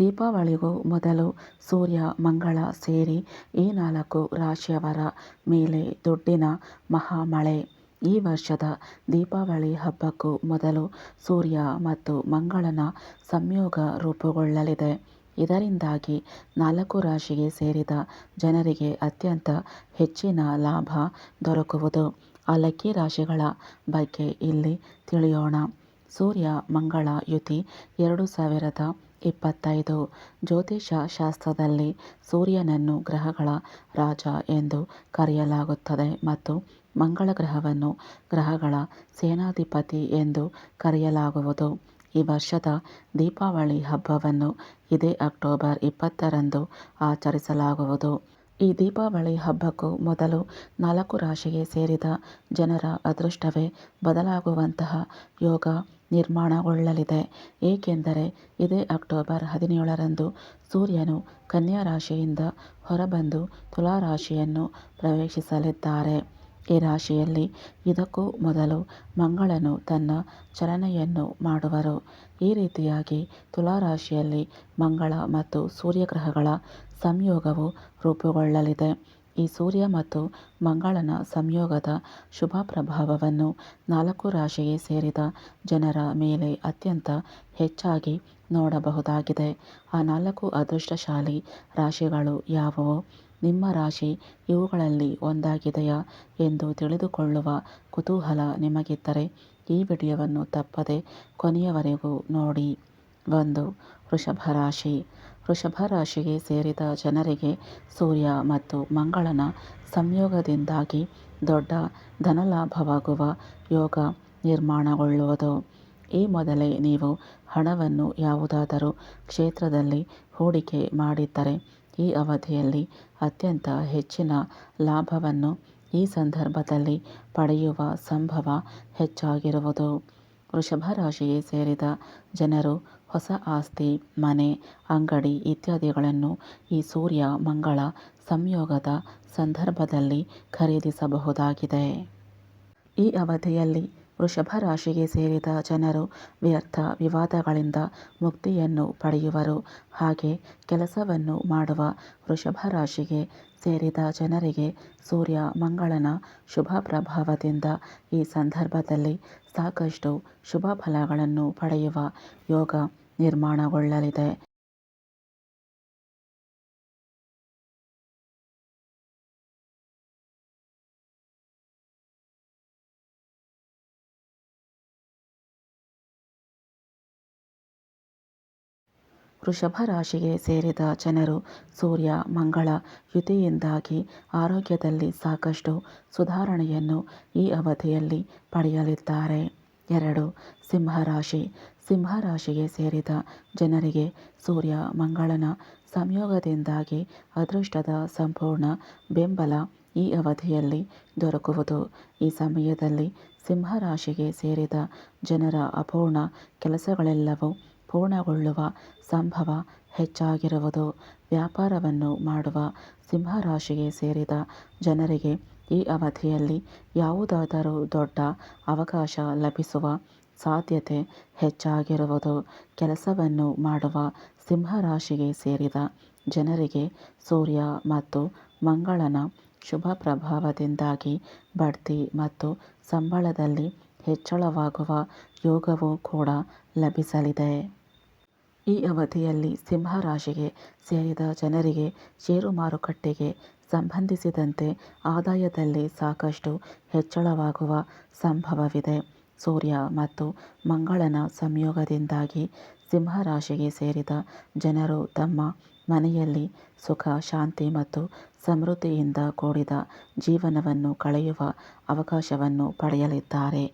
ದೀಪಾವಳಿಗೂ ಮೊದಲು ಸೂರ್ಯ, ಮಂಗಳ ಸೇರಿ ಈ ನಾಲ್ಕು ರಾಶಿಯವರ ಮೇಲೆ ದುಡ್ಡಿನ ಮಹಾಮಳೆ. ಈ ವರ್ಷದ ದೀಪಾವಳಿ ಹಬ್ಬಕ್ಕೂ ಮೊದಲು ಸೂರ್ಯ ಮತ್ತು ಮಂಗಳನ ಸಂಯೋಗ ರೂಪುಗೊಳ್ಳಲಿದೆ. ಇದರಿಂದಾಗಿ ನಾಲ್ಕು ರಾಶಿಗೆ ಸೇರಿದ ಜನರಿಗೆ ಅತ್ಯಂತ ಹೆಚ್ಚಿನ ಲಾಭ ದೊರಕುವುದು. ಆ ಲಕ್ಕಿ ರಾಶಿಗಳ ಬಗ್ಗೆ ಇಲ್ಲಿ ತಿಳಿಯೋಣ. ಸೂರ್ಯ, ಮಂಗಳ ಯುತಿ ಎರಡು ಸಾವಿರದ ಇಪ್ಪತ್ತೈದು. ಜ್ಯೋತಿಷ ಶಾಸ್ತ್ರದಲ್ಲಿ ಸೂರ್ಯನನ್ನು ಗ್ರಹಗಳ ರಾಜ ಎಂದು ಕರೆಯಲಾಗುತ್ತದೆ ಮತ್ತು ಮಂಗಳ ಗ್ರಹವನ್ನು ಗ್ರಹಗಳ ಸೇನಾಧಿಪತಿ ಎಂದು ಕರೆಯಲಾಗುವುದು. ಈ ವರ್ಷದ ದೀಪಾವಳಿ ಹಬ್ಬವನ್ನು ಇದೇ ಅಕ್ಟೋಬರ್ ಇಪ್ಪತ್ತರಂದು ಆಚರಿಸಲಾಗುವುದು. ಈ ದೀಪಾವಳಿ ಹಬ್ಬಕ್ಕೂ ಮೊದಲು ನಾಲ್ಕು ರಾಶಿಗೆ ಸೇರಿದ ಜನರ ಅದೃಷ್ಟವೇ ಬದಲಾಗುವಂತಹ ಯೋಗ ನಿರ್ಮಾಣಗೊಳ್ಳಲಿದೆ. ಏಕೆಂದರೆ ಇದೇ ಅಕ್ಟೋಬರ್ ಹದಿನೇಳರಂದು ಸೂರ್ಯನು ಕನ್ಯಾ ರಾಶಿಯಿಂದ ಹೊರಬಂದು ತುಲಾ ರಾಶಿಯನ್ನು ಪ್ರವೇಶಿಸಲಿದ್ದಾರೆ. ಈ ರಾಶಿಯಲ್ಲಿ ಇದಕ್ಕೂ ಮೊದಲು ಮಂಗಳನು ತನ್ನ ಚಲನೆಯನ್ನು ಮಾಡುವರು. ಈ ರೀತಿಯಾಗಿ ತುಲಾ ರಾಶಿಯಲ್ಲಿ ಮಂಗಳ ಮತ್ತು ಸೂರ್ಯಗ್ರಹಗಳ ಸಂಯೋಗವು ರೂಪುಗೊಳ್ಳಲಿದೆ. ಈ ಸೂರ್ಯ ಮತ್ತು ಮಂಗಳನ ಸಂಯೋಗದ ಶುಭ ಪ್ರಭಾವವನ್ನು ನಾಲ್ಕು ರಾಶಿಗೆ ಸೇರಿದ ಜನರ ಮೇಲೆ ಅತ್ಯಂತ ಹೆಚ್ಚಾಗಿ ನೋಡಬಹುದಾಗಿದೆ. ಆ ನಾಲ್ಕು ಅದೃಷ್ಟಶಾಲಿ ರಾಶಿಗಳು ಯಾವುವು? ನಿಮ್ಮ ರಾಶಿ ಇವುಗಳಲ್ಲಿ ಒಂದಾಗಿದೆಯಾ ಎಂದು ತಿಳಿದುಕೊಳ್ಳುವ ಕುತೂಹಲ ನಿಮಗಿದ್ದರೆ ಈ ವಿಡಿಯೋವನ್ನು ತಪ್ಪದೆ ಕೊನೆಯವರೆಗೂ ನೋಡಿ. ಒಂದು, ವೃಷಭ ರಾಶಿ. ವೃಷಭ ರಾಶಿಗೆ ಸೇರಿದ ಜನರಿಗೆ ಸೂರ್ಯ ಮತ್ತು ಮಂಗಳನ ಸಂಯೋಗದಿಂದಾಗಿ ದೊಡ್ಡ ಧನಲಾಭವಾಗುವ ಯೋಗ ನಿರ್ಮಾಣಗೊಳ್ಳುವುದು. ಈ ಮೊದಲೇ ನೀವು ಹಣವನ್ನು ಯಾವುದಾದರೂ ಕ್ಷೇತ್ರದಲ್ಲಿ ಹೂಡಿಕೆ ಮಾಡಿದ್ದರೆ ಈ ಅವಧಿಯಲ್ಲಿ ಅತ್ಯಂತ ಹೆಚ್ಚಿನ ಲಾಭವನ್ನು ಈ ಸಂದರ್ಭದಲ್ಲಿ ಪಡೆಯುವ ಸಂಭವ ಹೆಚ್ಚಾಗಿರುವುದು. ವೃಷಭ ರಾಶಿಗೆ ಸೇರಿದ ಜನರು ಹೊಸ ಆಸ್ತಿ ಮನೆ ಅಂಗಡಿ ಇತ್ಯಾದಿಗಳನ್ನು ಈ ಸೂರ್ಯ ಮಂಗಳ ಸಂಯೋಗದ ಸಂದರ್ಭದಲ್ಲಿ ಖರೀದಿಸಬಹುದಾಗಿದೆ. ಈ ಅವಧಿಯಲ್ಲಿ ವೃಷಭ ರಾಶಿಗೆ ಸೇರಿದ ಜನರು ವ್ಯರ್ಥ ವಿವಾದಗಳಿಂದ ಮುಕ್ತಿಯನ್ನು ಪಡೆಯುವರು. ಹಾಗೆ ಕೆಲಸವನ್ನು ಮಾಡುವ ವೃಷಭ ರಾಶಿಗೆ ಸೇರಿದ ಜನರಿಗೆ ಸೂರ್ಯ ಮಂಗಳನ ಶುಭ ಪ್ರಭಾವದಿಂದ ಈ ಸಂದರ್ಭದಲ್ಲಿ ಸಾಕಷ್ಟು ಶುಭ ಫಲಗಳನ್ನು ಪಡೆಯುವ ಯೋಗ ನಿರ್ಮಾಣಗೊಳ್ಳಲಿದೆ. ವೃಷಭ ರಾಶಿಗೆ ಸೇರಿದ ಜನರು ಸೂರ್ಯ, ಮಂಗಳ ಯುತಿಯಿಂದಾಗಿ ಆರೋಗ್ಯದಲ್ಲಿ ಸಾಕಷ್ಟು ಸುಧಾರಣೆಯನ್ನು ಈ ಅವಧಿಯಲ್ಲಿ ಪಡೆಯಲಿದ್ದಾರೆ. ಎರಡು ಸಿಂಹರಾಶಿ ಸಿಂಹರಾಶಿಗೆ ಸೇರಿದ ಜನರಿಗೆ ಸೂರ್ಯ, ಮಂಗಳನ ಸಂಯೋಗದಿಂದಾಗಿ ಅದೃಷ್ಟದ ಸಂಪೂರ್ಣ ಬೆಂಬಲ ಈ ಅವಧಿಯಲ್ಲಿ ದೊರಕುವುದು. ಈ ಸಮಯದಲ್ಲಿ ಸಿಂಹರಾಶಿಗೆ ಸೇರಿದ ಜನರ ಅಪೂರ್ಣ ಕೆಲಸಗಳೆಲ್ಲವೂ ಪೂರ್ಣಗೊಳ್ಳುವ ಸಂಭವ ಹೆಚ್ಚಾಗಿರುವುದು. ವ್ಯಾಪಾರವನ್ನು ಮಾಡುವ ಸಿಂಹರಾಶಿಗೆ ಸೇರಿದ ಜನರಿಗೆ ಈ ಅವಧಿಯಲ್ಲಿ ಯಾವುದಾದರೂ ದೊಡ್ಡ ಅವಕಾಶ ಲಭಿಸುವ ಸಾಧ್ಯತೆ ಹೆಚ್ಚಾಗಿರುವುದು. ಕೆಲಸವನ್ನು ಮಾಡುವ ಸಿಂಹರಾಶಿಗೆ ಸೇರಿದ ಜನರಿಗೆ ಸೂರ್ಯ ಮತ್ತು ಮಂಗಳನ ಶುಭ ಪ್ರಭಾವದಿಂದಾಗಿ ಬಡ್ತಿ ಮತ್ತು ಸಂಬಳದಲ್ಲಿ ಹೆಚ್ಚಳವಾಗುವ ಯೋಗವೂ ಕೂಡ ಲಭಿಸಲಿದೆ. ಈ ಅವಧಿಯಲ್ಲಿ ಸಿಂಹ ರಾಶಿಗೆ ಸೇರಿದ ಜನರಿಗೆ ಷೇರು ಮಾರುಕಟ್ಟೆಗೆ ಸಂಬಂಧಿಸಿದಂತೆ ಆದಾಯದಲ್ಲಿ ಸಾಕಷ್ಟು ಹೆಚ್ಚಳವಾಗುವ ಸಂಭವವಿದೆ. ಸೂರ್ಯ ಮತ್ತು ಮಂಗಳನ ಸಂಯೋಗದಿಂದಾಗಿ ಸಿಂಹ ರಾಶಿಗೆ ಸೇರಿದ ಜನರು ತಮ್ಮ ಮನೆಯಲ್ಲಿ ಸುಖ, ಶಾಂತಿ ಮತ್ತು ಸಮೃದ್ಧಿಯಿಂದ ಕೂಡಿದ ಜೀವನವನ್ನು ಕಳೆಯುವ ಅವಕಾಶವನ್ನು ಪಡೆಯಲಿದ್ದಾರೆ.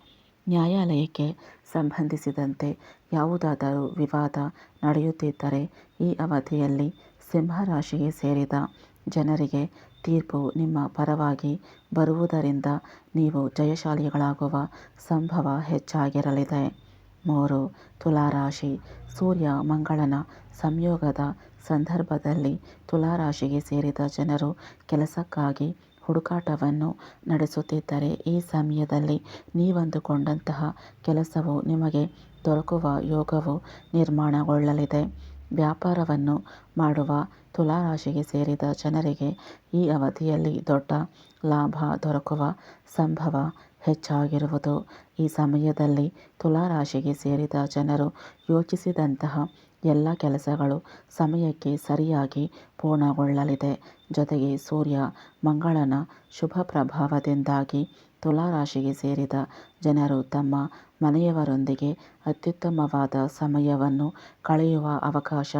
ನ್ಯಾಯಾಲಯಕ್ಕೆ ಸಂಬಂಧಿಸಿದಂತೆ ಯಾವುದಾದರೂ ವಿವಾದ ನಡೆಯುತ್ತಿದ್ದರೆ ಈ ಅವಧಿಯಲ್ಲಿ ಸಿಂಹ ರಾಶಿಗೆ ಸೇರಿದ ಜನರಿಗೆ ತೀರ್ಪು ನಿಮ್ಮ ಪರವಾಗಿ ಬರುವುದರಿಂದ ನೀವು ಜಯಶಾಲಿಗಳಾಗುವ ಸಂಭವ ಹೆಚ್ಚಾಗಿರಲಿದೆ. ಮೂರು, ತುಲಾರಾಶಿ. ಸೂರ್ಯ ಮಂಗಳನ ಸಂಯೋಗದ ಸಂದರ್ಭದಲ್ಲಿ ತುಲಾರಾಶಿಗೆ ಸೇರಿದ ಜನರು ಕೆಲಸಕ್ಕಾಗಿ ಹುಡುಕಾಟವನ್ನು ನಡೆಸುತ್ತಿದ್ದರೆ, ಈ ಸಮಯದಲ್ಲಿ ನೀವಂದುಕೊಂಡಂತಹ ಕೆಲಸವು ನಿಮಗೆ ದೊರಕುವ ಯೋಗವು ನಿರ್ಮಾಣಗೊಳ್ಳಲಿದೆ. ವ್ಯಾಪಾರವನ್ನು ಮಾಡುವ ತುಲಾರಾಶಿಗೆ ಸೇರಿದ ಜನರಿಗೆ ಈ ಅವಧಿಯಲ್ಲಿ ದೊಡ್ಡ ಲಾಭ ದೊರಕುವ ಸಂಭವ ಹೆಚ್ಚಾಗಿರುವುದು. ಈ ಸಮಯದಲ್ಲಿ ತುಲಾರಾಶಿಗೆ ಸೇರಿದ ಜನರು ಯೋಚಿಸಿದಂತಹ ಎಲ್ಲ ಕೆಲಸಗಳು ಸಮಯಕ್ಕೆ ಸರಿಯಾಗಿ ಪೂರ್ಣಗೊಳ್ಳಲಿದೆ. ಜೊತೆಗೆ ಸೂರ್ಯ ಮಂಗಳನ ಶುಭ ಪ್ರಭಾವದಿಂದಾಗಿ ತುಲಾರಾಶಿಗೆ ಸೇರಿದ ಜನರು ತಮ್ಮ ಮನೆಯವರೊಂದಿಗೆ ಅತ್ಯುತ್ತಮವಾದ ಸಮಯವನ್ನು ಕಳೆಯುವ ಅವಕಾಶ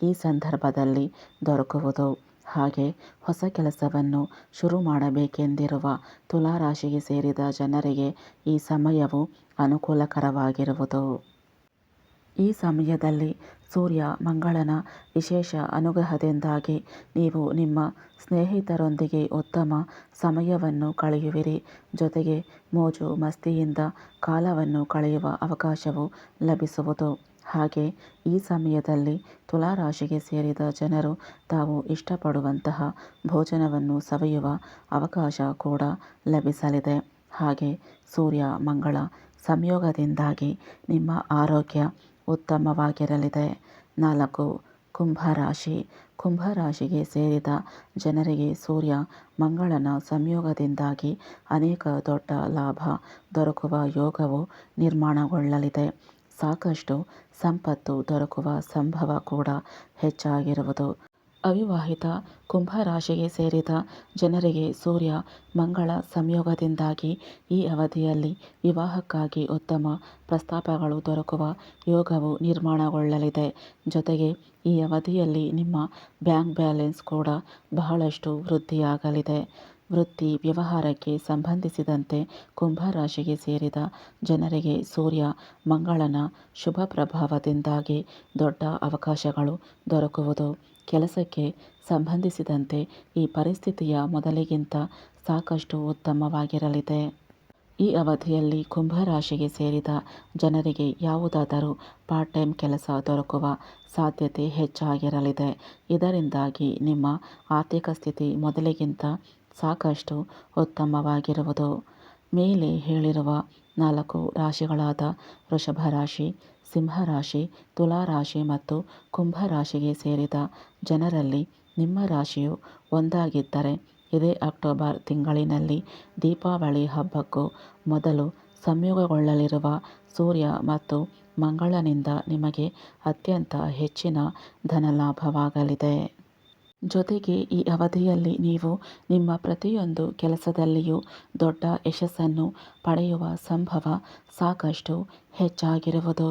ಈ ಸಂದರ್ಭದಲ್ಲಿ ದೊರಕುವುದು. ಹಾಗೆ ಹೊಸ ಕೆಲಸವನ್ನು ಶುರು ಮಾಡಬೇಕೆಂದಿರುವ ತುಲಾರಾಶಿಗೆ ಸೇರಿದ ಜನರಿಗೆ ಈ ಸಮಯವು ಅನುಕೂಲಕರವಾಗಿರುವುದು. ಈ ಸಮಯದಲ್ಲಿ ಸೂರ್ಯ ಮಂಗಳನ ವಿಶೇಷ ಅನುಗ್ರಹದಿಂದಾಗಿ ನೀವು ನಿಮ್ಮ ಸ್ನೇಹಿತರೊಂದಿಗೆ ಉತ್ತಮ ಸಮಯವನ್ನು ಕಳೆಯುವಿರಿ. ಜೊತೆಗೆ ಮೋಜು ಮಸ್ತಿಯಿಂದ ಕಾಲವನ್ನು ಕಳೆಯುವ ಅವಕಾಶವು ಲಭಿಸುವುದು. ಹಾಗೆ ಈ ಸಮಯದಲ್ಲಿ ತುಲಾರಾಶಿಗೆ ಸೇರಿದ ಜನರು ತಾವು ಇಷ್ಟಪಡುವಂತಹ ಭೋಜನವನ್ನು ಸವಿಯುವ ಅವಕಾಶ ಕೂಡ ಲಭಿಸಲಿದೆ. ಹಾಗೆ ಸೂರ್ಯ ಮಂಗಳ ಸಂಯೋಗದಿಂದಾಗಿ ನಿಮ್ಮ ಆರೋಗ್ಯ ಉತ್ತಮವಾಗಿರಲಿದೆ. ನಾಲ್ಕು, ಕುಂಭರಾಶಿ. ಕುಂಭರಾಶಿಗೆ ಸೇರಿದ ಜನರಿಗೆ ಸೂರ್ಯ ಮಂಗಳನ ಸಂಯೋಗದಿಂದಾಗಿ ಅನೇಕ ದೊಡ್ಡ ಲಾಭ ದೊರಕುವ ಯೋಗವು ನಿರ್ಮಾಣಗೊಳ್ಳಲಿದೆ. ಸಾಕಷ್ಟು ಸಂಪತ್ತು ದೊರಕುವ ಸಂಭವ ಕೂಡ ಹೆಚ್ಚಾಗಿರುವುದು. ಅವಿವಾಹಿತ ಕುಂಭರಾಶಿಗೆ ಸೇರಿದ ಜನರಿಗೆ ಸೂರ್ಯ ಮಂಗಳ ಸಂಯೋಗದಿಂದಾಗಿ ಈ ಅವಧಿಯಲ್ಲಿ ವಿವಾಹಕ್ಕಾಗಿ ಉತ್ತಮ ಪ್ರಸ್ತಾಪಗಳು ದೊರಕುವ ಯೋಗವು ನಿರ್ಮಾಣಗೊಳ್ಳಲಿದೆ. ಜೊತೆಗೆ ಈ ಅವಧಿಯಲ್ಲಿ ನಿಮ್ಮ ಬ್ಯಾಂಕ್ ಬ್ಯಾಲೆನ್ಸ್ ಕೂಡ ಬಹಳಷ್ಟು ವೃದ್ಧಿಯಾಗಲಿದೆ. ವೃತ್ತಿ ವ್ಯವಹಾರಕ್ಕೆ ಸಂಬಂಧಿಸಿದಂತೆ ಕುಂಭರಾಶಿಗೆ ಸೇರಿದ ಜನರಿಗೆ ಸೂರ್ಯ ಮಂಗಳನ ಶುಭ ಪ್ರಭಾವದಿಂದಾಗಿ ದೊಡ್ಡ ಅವಕಾಶಗಳು ದೊರಕುವುದು ಕೆಲಸಕ್ಕೆ ಸಂಬಂಧಿಸಿದಂತೆ ಈ ಪರಿಸ್ಥಿತಿಯ ಮೊದಲಿಗಿಂತ ಸಾಕಷ್ಟು ಉತ್ತಮವಾಗಿರಲಿದೆ. ಈ ಅವಧಿಯಲ್ಲಿ ಕುಂಭರಾಶಿಗೆ ಸೇರಿದ ಜನರಿಗೆ ಯಾವುದಾದರೂ ಪಾರ್ಟ್ ಟೈಮ್ ಕೆಲಸ ದೊರಕುವ ಸಾಧ್ಯತೆ ಹೆಚ್ಚಾಗಿರಲಿದೆ. ಇದರಿಂದಾಗಿ ನಿಮ್ಮ ಆರ್ಥಿಕ ಸ್ಥಿತಿ ಮೊದಲಿಗಿಂತ ಸಾಕಷ್ಟು ಉತ್ತಮವಾಗಿರುವುದು. ಮೇಲೆ ಹೇಳಿರುವ ನಾಲ್ಕು ರಾಶಿಗಳಾದ ವೃಷಭ ರಾಶಿ ಸಿಂಹರಾಶಿ, ತುಲಾರಾಶಿ ಮತ್ತು ಕುಂಭರಾಶಿಗೆ ಸೇರಿದ ಜನರಲ್ಲಿ ನಿಮ್ಮ ರಾಶಿಯು ಒಂದಾಗಿದ್ದರೆ, ಇದೇ ಅಕ್ಟೋಬರ್ ತಿಂಗಳಿನಲ್ಲಿ ದೀಪಾವಳಿ ಹಬ್ಬಕ್ಕೂ ಮೊದಲು ಸಂಯೋಗಗೊಳ್ಳಲಿರುವ ಸೂರ್ಯ ಮತ್ತು ಮಂಗಳನಿಂದ ನಿಮಗೆ ಅತ್ಯಂತ ಹೆಚ್ಚಿನ ಧನಲಾಭವಾಗಲಿದೆ. ಜೊತೆಗೆ ಈ ಅವಧಿಯಲ್ಲಿ ನೀವು ನಿಮ್ಮ ಪ್ರತಿಯೊಂದು ಕೆಲಸದಲ್ಲಿಯೂ ದೊಡ್ಡ ಯಶಸ್ಸನ್ನು ಪಡೆಯುವ ಸಂಭವ ಸಾಕಷ್ಟು ಹೆಚ್ಚಾಗಿರುವುದು.